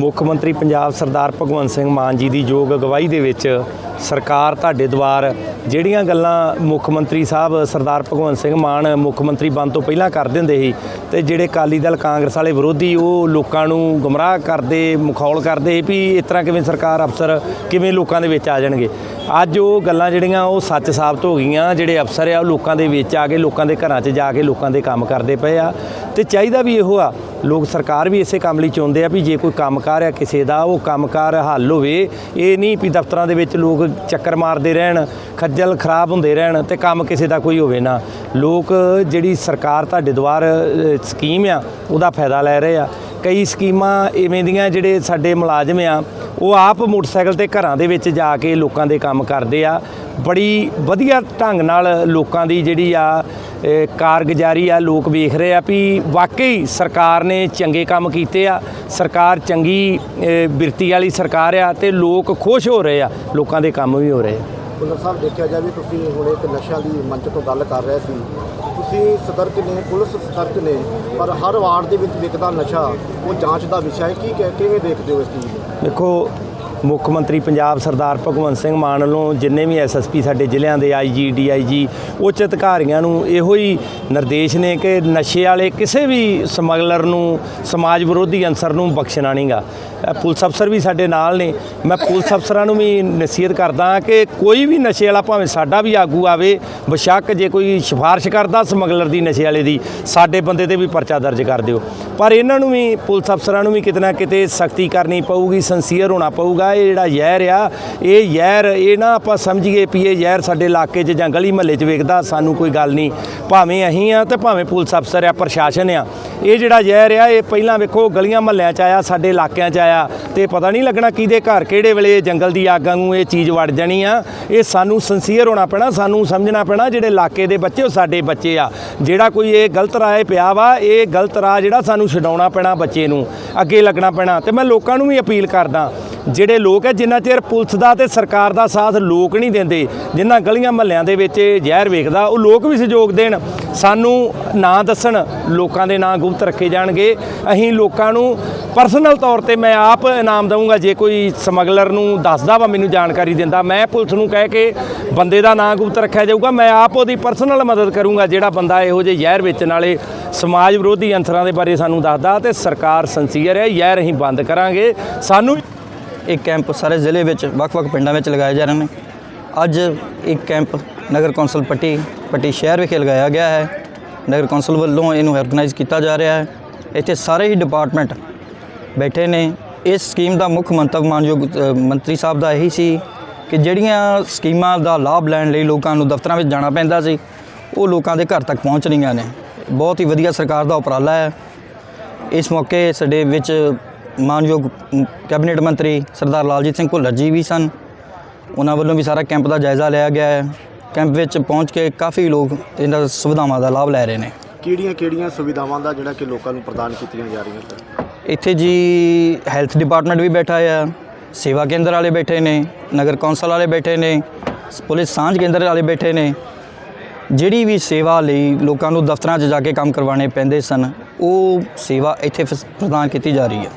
ਮੁੱਖ ਮੰਤਰੀ ਪੰਜਾਬ ਸਰਦਾਰ ਭਗਵੰਤ ਸਿੰਘ ਮਾਨ ਜੀ ਦੀ ਯੋਗ ਅਗਵਾਈ ਦੇ ਵਿੱਚ ਸਰਕਾਰ ਤੁਹਾਡੇ ਦੁਆਰ ਜਿਹੜੀਆਂ ਗੱਲਾਂ ਮੁੱਖ ਮੰਤਰੀ ਸਾਹਿਬ ਸਰਦਾਰ ਭਗਵੰਤ ਸਿੰਘ ਮਾਨ ਮੁੱਖ ਮੰਤਰੀ ਬਣ ਤੋਂ ਪਹਿਲਾਂ ਕਰਦੇ ਹੁੰਦੇ ਸੀ ਤੇ ਜਿਹੜੇ ਅਕਾਲੀ ਦਲ ਕਾਂਗਰਸ ਵਾਲੇ ਵਿਰੋਧੀ ਉਹ ਲੋਕਾਂ ਨੂੰ ਗੁੰਮਰਾਹ ਕਰਦੇ, ਮੁਖੌਲ ਕਰਦੇ ਵੀ ਇਸ ਤਰ੍ਹਾਂ ਕਿਵੇਂ ਸਰਕਾਰ ਅਫਸਰ ਕਿਵੇਂ ਲੋਕਾਂ ਦੇ ਵਿੱਚ ਆ ਜਾਣਗੇ। ਅੱਜ ਉਹ ਗੱਲਾਂ ਜਿਹੜੀਆਂ ਉਹ ਸੱਚ ਸਾਬਤ ਹੋ ਗਈਆਂ, ਜਿਹੜੇ ਅਫਸਰ ਆ, ਉਹ ਲੋਕਾਂ ਦੇ ਵਿੱਚ ਆ ਕੇ, ਲੋਕਾਂ ਦੇ ਘਰਾਂ 'ਚ ਜਾ ਕੇ ਲੋਕਾਂ ਦੇ ਕੰਮ ਕਰਦੇ ਪਏ ਆ। ਤੇ ਚਾਹੀਦਾ ਵੀ ਇਹੋ ਆ, ਲੋਕ ਸਰਕਾਰ ਵੀ ਇਸੇ ਕੰਮ ਲਈ ਚਾਹੁੰਦੇ ਆ ਵੀ ਜੇ ਕੋਈ ਕੰਮਕਾਰ ਆ ਕਿਸੇ ਦਾ, ਉਹ ਕੰਮਕਾਰ ਹੱਲ ਹੋਵੇ। ਇਹ ਨਹੀਂ ਵੀ ਦਫ਼ਤਰਾਂ ਦੇ ਵਿੱਚ ਲੋਕ ਚੱਕਰ ਮਾਰਦੇ ਰਹਿਣ, ਖੱਜਲ ਖਰਾਬ ਹੁੰਦੇ ਰਹਿਣ ਤੇ ਕੰਮ ਕਿਸੇ ਦਾ ਕੋਈ ਹੋਵੇ ਨਾ। ਲੋਕ ਜਿਹੜੀ ਸਰਕਾਰ ਤੁਹਾਡੇ ਦੁਆਰ ਸਕੀਮ ਆ, ਉਹਦਾ ਫਾਇਦਾ ਲੈ ਰਹੇ ਆ। ਕਈ ਸਕੀਮਾਂ ਇਵੇਂ ਦੀਆਂ ਜਿਹੜੇ ਸਾਡੇ ਮੁਲਾਜ਼ਮ ਆ ਉਹ ਆਪ ਮੋਟਰਸਾਈਕਲ ਤੇ ਘਰਾਂ ਦੇ ਵਿੱਚ ਜਾ ਕੇ ਲੋਕਾਂ ਦੇ ਕੰਮ ਕਰਦੇ ਆ। ਬੜੀ ਵਧੀਆ ਢੰਗ ਨਾਲ ਲੋਕਾਂ ਦੀ ਜਿਹੜੀ ਆ ਕਾਰਗੁਜ਼ਾਰੀ ਆ ਲੋਕ ਵੇਖ ਰਹੇ ਆ ਵੀ ਵਾਕਈ ਸਰਕਾਰ ਨੇ ਚੰਗੇ ਕੰਮ ਕੀਤੇ ਆ। ਸਰਕਾਰ ਚੰਗੀ ਇਹ, ਬਿਰਤੀ ਵਾਲੀ ਸਰਕਾਰ ਆ ਤੇ ਲੋਕ ਖੁਸ਼ ਹੋ ਰਹੇ ਆ। ਲੋਕਾਂ ਦੇ ਕੰਮ ਵੀ ਹੋ ਰਹੇ ਆ। ਭੁੱਲਰ ਸਾਹਿਬ ਦੇਖਿਆ ਜਾਵੇ, ਤੁਸੀਂ ਹੁਣ ਇੱਕ ਨਸ਼ਿਆਂ ਦੀ ਮੰਚ ਤੋਂ ਗੱਲ ਕਰ ਰਹੇ ਸੀ। ਤੁਸੀਂ ਸਤਰਕ ਨੇ, ਪੁਲਿਸ ਸਤਰਕ ਨੇ, ਪਰ ਹਰ ਵਾਰਡ ਦੇ ਵਿੱਚ ਵਿਕਦਾ ਨਸ਼ਾ, ਉਹ ਜਾਂਚ ਦਾ ਵਿਸ਼ਾ ਹੈ। ਕੀ ਕਿਵੇਂ ਦੇਖਦੇ ਹੋ ਇਸ ਚੀਜ਼ ਨੂੰ? ਦੇਖੋ, ਮੁੱਖ ਮੰਤਰੀ ਪੰਜਾਬ ਸਰਦਾਰ ਭਗਵੰਤ ਸਿੰਘ ਮਾਨ ਵੱਲੋਂ ਜਿੰਨੇ ਵੀ ਐਸਐਸਪੀ ਸਾਡੇ ਜ਼ਿਲ੍ਹਿਆਂ ਦੇ ਆਈਜੀ ਡੀਆਈਜੀ ਉੱਚ ਅਧਿਕਾਰੀਆਂ ਨੂੰ ਇਹੋ ਹੀ ਨਿਰਦੇਸ਼ ਨੇ ਕਿ ਨਸ਼ੇ ਵਾਲੇ ਕਿਸੇ ਵੀ ਸਮਗਲਰ ਨੂੰ, ਸਮਾਜ ਵਿਰੋਧੀ ਅਨਸਰ ਨੂੰ ਬਖਸ਼ਣਾ ਨਹੀਂਗਾ ਪੁਲਿਸ ਅਫਸਰ ਵੀ ਸਾਡੇ ਨਾਲ ਨੇ। ਮੈਂ ਪੁਲਿਸ ਅਫਸਰਾਂ ਨੂੰ ਵੀ ਨਸੀਹਤ ਕਰਦਾ ਕਿ ਕੋਈ ਵੀ ਨਸ਼ੇ ਵਾਲਾ ਭਾਵੇਂ ਸਾਡਾ ਵੀ ਆਗੂ ਆਵੇ, ਬਸ਼ੱਕ ਜੇ ਕੋਈ ਸਿਫਾਰਿਸ਼ ਕਰਦਾ ਸਮਗਲਰ ਦੀ ਨਸ਼ੇ ਵਾਲੇ ਦੀ, ਸਾਡੇ ਬੰਦੇ ਤੇ ਵੀ ਪਰਚਾ ਦਰਜ ਕਰ ਦਿਓ। ਪਰ ਇਹਨਾਂ ਨੂੰ ਵੀ, ਪੁਲਿਸ ਅਫਸਰਾਂ ਨੂੰ ਵੀ ਕਿਤੇ ਨਾ ਕਿਤੇ ਸਖਤੀ ਕਰਨੀ ਪਊਗੀ ਸੰਸੀਅਰ ਹੋਣਾ ਪਊਗਾ। ਇਹ ਜਿਹੜਾ ਜ਼ਹਿਰ ਆ, ਇਹ ਜ਼ਹਿਰ, ਇਹ ਨਾ ਆਪਾਂ ਸਮਝੀਏ ਵੀ ਇਹ ਜ਼ਹਿਰ ਸਾਡੇ ਇਲਾਕੇ 'ਚ ਜਾਂ ਗਲੀ ਮਹੱਲੇ 'ਚ ਵੇਖਦਾ, ਸਾਨੂੰ ਕੋਈ ਗੱਲ ਨਹੀਂ। ਭਾਵੇਂ ਅਸੀਂ ਆ ਤੇ ਭਾਵੇਂ ਪੁਲਿਸ ਅਫਸਰ ਆ, ਪ੍ਰਸ਼ਾਸਨ ਆ। ਇਹ ਜਿਹੜਾ ਜ਼ਹਿਰ ਆ, ਇਹ ਪਹਿਲਾਂ ਵੇਖੋ ਗਲੀਆਂ ਮਹੱਲਿਆਂ 'ਚ ਆਇਆ, ਸਾਡੇ ਇਲਾਕਿਆਂ 'ਚ ਆਇਆ। ਤੇ ਪਤਾ ਨਹੀਂ ਲੱਗਣਾ ਕਿਹਦੇ ਘਰ ਕਿਹੜੇ ਵੇਲੇ ਜੰਗਲ ਦੀ ਅੱਗ ਨੂੰ ਇਹ ਚੀਜ਼ ਵੜ ਜਾਣੀ ਆ। ਇਹ ਸਾਨੂੰ ਸੰਸੀਅਰ ਹੋਣਾ ਪੈਣਾ, ਸਾਨੂੰ ਸਮਝਣਾ ਪੈਣਾ ਜਿਹੜੇ ਇਲਾਕੇ ਦੇ ਬੱਚੇ, ਉਹ ਸਾਡੇ ਬੱਚੇ ਆ। ਜਿਹੜਾ ਕੋਈ ਇਹ ਗਲਤ ਰਾਏ ਪਿਆ ਵਾ, ਇਹ ਗਲਤ ਰਾਹ ਜਿਹੜਾ ਸਾਨੂੰ ਛਡਾਉਣਾ ਪੈਣਾ ਬੱਚੇ ਨੂੰ, ਅੱਗੇ ਲੱਗਣਾ ਪੈਣਾ। ਤੇ ਮੈਂ ਲੋਕਾਂ ਨੂੰ ਵੀ ਅਪੀਲ ਕਰਦਾ ਜਿਹੜੇ ਲੋਕ ਹੈ, ਜਿੰਨਾ ਚਿਰ ਪੁਲਿਸ ਦਾ ਤੇ ਸਰਕਾਰ ਦਾ ਸਾਥ ਲੋਕ ਨਹੀਂ ਦਿੰਦੇ ਜਿਨ੍ਹਾਂ ਗਲੀਆਂ ਮਹੱਲਿਆਂ ਦੇ ਵਿੱਚ ਜ਼ਹਿਰ ਵੇਖਦਾ, ਉਹ ਲੋਕ ਵੀ ਸਹਿਯੋਗ ਦੇਣ। ਸਾਨੂੰ ਨਾਂ ਦੱਸਣ, ਲੋਕਾਂ ਦੇ ਨਾਂ ਗੁਪਤ ਰੱਖੇ ਜਾਣਗੇ। ਅਸੀਂ ਲੋਕਾਂ ਨੂੰ ਪਰਸਨਲ ਤੌਰ ਤੇ ਮੈਂ ਆਪ ਇਨਾਮ ਦਊਂਗਾ, ਜੇ ਕੋਈ ਸਮਗਲਰ ਨੂੰ ਦੱਸਦਾ ਵਾ, ਮੈਨੂੰ ਜਾਣਕਾਰੀ ਦਿੰਦਾ, ਮੈਂ ਪੁਲਿਸ ਨੂੰ ਕਹਿ ਕੇ ਬੰਦੇ ਦਾ ਨਾਂ ਗੁਪਤ ਰੱਖਿਆ ਜਾਊਗਾ। ਮੈਂ ਆਪ ਉਹਦੀ ਪਰਸਨਲ ਮਦਦ ਕਰੂੰਗਾ, ਜਿਹੜਾ ਬੰਦਾ ਇਹੋ ਜਿਹੇ ਜ਼ਹਿਰ ਵੇਚਣ ਵਾਲੇ ਸਮਾਜ ਵਿਰੋਧੀ ਅੰਸਰਾਂ ਦੇ ਬਾਰੇ ਸਾਨੂੰ ਦੱਸਦਾ ਤੇ ਸਰਕਾਰ ਸੰਸੀਅਰ ਹੈ, ਜ਼ਹਿਰ ਅਸੀਂ ਬੰਦ ਕਰਾਂਗੇ। ਸਾਨੂੰ ਇਹ ਕੈਂਪ ਸਾਰੇ ਜ਼ਿਲ੍ਹੇ ਵਿੱਚ, ਵੱਖ-ਵੱਖ ਪਿੰਡਾਂ ਵਿੱਚ ਲਗਾਏ ਜਾ ਰਹੇ ਨੇ। ਅੱਜ ਇੱਕ ਕੈਂਪ ਨਗਰ ਕੌਂਸਲ ਪੱਟੀ ਪੱਟੀ ਸ਼ਹਿਰ ਵਿਖੇ ਲਗਾਇਆ ਗਿਆ ਹੈ। ਨਗਰ ਕੌਂਸਲ ਵੱਲੋਂ ਇਹਨੂੰ ਆਰਗੇਨਾਈਜ਼ ਕੀਤਾ ਜਾ ਰਿਹਾ ਹੈ। ਇੱਥੇ ਸਾਰੇ ਹੀ ਡਿਪਾਰਟਮੈਂਟ ਬੈਠੇ ਨੇ। ਇਸ ਸਕੀਮ ਦਾ ਮੁੱਖ ਮੰਤਵ ਮਾਨਯੋਗ ਮੰਤਰੀ ਸਾਹਿਬ ਦਾ ਇਹੀ ਸੀ ਕਿ ਜਿਹੜੀਆਂ ਸਕੀਮਾਂ ਦਾ ਲਾਭ ਲੈਣ ਲਈ ਲੋਕਾਂ ਨੂੰ ਦਫ਼ਤਰਾਂ ਵਿੱਚ ਜਾਣਾ ਪੈਂਦਾ ਸੀ, ਉਹ ਲੋਕਾਂ ਦੇ ਘਰ ਤੱਕ ਪਹੁੰਚ ਰਹੀਆਂ ਨੇ। ਬਹੁਤ ਹੀ ਵਧੀਆ ਸਰਕਾਰ ਦਾ ਉਪਰਾਲਾ ਹੈ। ਇਸ ਮੌਕੇ ਸਾਡੇ ਵਿੱਚ ਮਾਨਯੋਗ ਕੈਬਨਿਟ ਮੰਤਰੀ ਸਰਦਾਰ ਲਾਲਜੀਤ ਸਿੰਘ ਭੁੱਲਰ ਜੀ ਵੀ ਸਨ। ਉਹਨਾਂ ਵੱਲੋਂ ਵੀ ਸਾਰਾ ਕੈਂਪ ਦਾ ਜਾਇਜ਼ਾ ਲਿਆ ਗਿਆ ਹੈ। ਕੈਂਪ ਵਿੱਚ ਪਹੁੰਚ ਕੇ ਕਾਫੀ ਲੋਕ ਇਹਨਾਂ ਸੁਵਿਧਾਵਾਂ ਦਾ ਲਾਭ ਲੈ ਰਹੇ ਨੇ। ਕਿਹੜੀਆਂ ਕਿਹੜੀਆਂ ਸੁਵਿਧਾਵਾਂ ਦਾ ਜਿਹੜਾ ਕਿ ਲੋਕਾਂ ਨੂੰ ਪ੍ਰਦਾਨ ਕੀਤੀਆਂ ਜਾ ਰਹੀਆਂ ਸਰ? ਇੱਥੇ ਜੀ ਹੈਲਥ ਡਿਪਾਰਟਮੈਂਟ ਵੀ ਬੈਠਾ ਆ ਸੇਵਾ ਕੇਂਦਰ ਵਾਲੇ ਬੈਠੇ ਨੇ ਨਗਰ ਕੌਂਸਲ ਵਾਲੇ ਬੈਠੇ ਨੇ ਪੁਲਿਸ ਸਾਂਝ ਕੇਂਦਰ ਵਾਲੇ ਬੈਠੇ ਨੇ। ਜਿਹੜੀ ਵੀ ਸੇਵਾ ਲਈ ਲੋਕਾਂ ਨੂੰ ਦਫ਼ਤਰਾਂ 'ਚ ਜਾ ਕੇ ਕੰਮ ਕਰਵਾਉਣੇ ਪੈਂਦੇ ਸਨ ਉਹ ਸੇਵਾ ਇੱਥੇ ਪ੍ਰਦਾਨ ਕੀਤੀ ਜਾ ਰਹੀ ਹੈ।